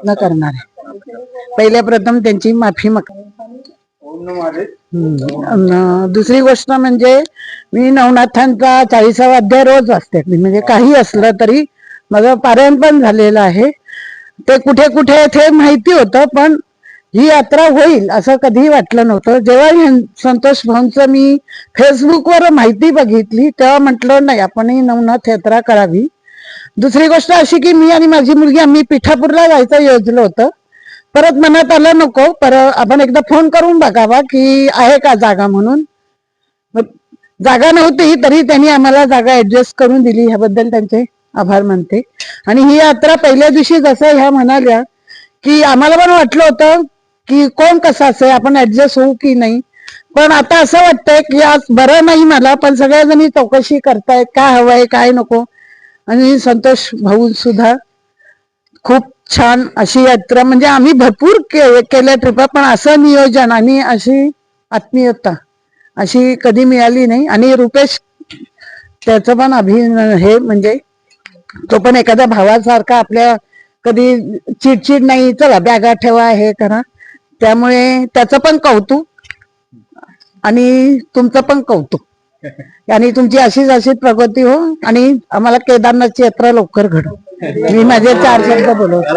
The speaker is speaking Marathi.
न करणार. पहिल्या प्रथम त्यांची माफी माग दुसरी गोष्ट म्हणजे मी नवनाथांचा चाळीसावा अध्याय रोज वाचते. मी म्हणजे काही असलं तरी माझं पारायण पण झालेलं आहे. ते कुठे कुठे ते माहिती होतं पण ही यात्रा होईल असं कधीही वाटलं नव्हतं. जेव्हा संतोष भाऊंचं मी फेसबुकवर माहिती बघितली तेव्हा म्हटलं नाही आपण ही नवनाथ यात्रा करावी. दुसरी गोष्ट अशी की मी आणि माझी मुलगी आम्ही पिठापूरला जायचं योजलं होतं. परत मनात आलं नको पर आपण एकदा फोन करून बघावा की आहे का जागा म्हणून. जागा नव्हती तरी त्यांनी आम्हाला जागा ऍडजस्ट करून दिली. ह्याबद्दल त्यांचे आभार मानते. आणि ही यात्रा पहिल्या दिवशी जसं ह्या म्हणाल्या की आम्हाला पण वाटलं होतं की कोण कसं असेल आपण ऍडजस्ट होऊ की नाही. पण आता असं वाटतंय की आज बरं नाही मला पण सगळ्या जणी चौकशी करतायत काय हवंय काय नको. आणि संतोष भाऊ सुद्धा खूप छान अशी यात्रा म्हणजे आम्ही भरपूर के- केल्या ट्रिपा पण असं नियोजन आणि अशी आत्मीयता अशी कधी मिळाली नाही. आणि रुपेश त्याचं पण अभिन हे म्हणजे तो पण एखाद्या भावासारखा आपल्या कधी चिडचिड नाही चला बॅगा ठेवा हे करा. त्यामुळे त्याचं पण कौतुक आणि तुमचं पण कौतुक. आणि तुमची अशीच अशीच प्रगती हो. आणि आम्हाला केदारनाथची यात्रा लवकर घडो मी माझे चार शब्द बोलवतो.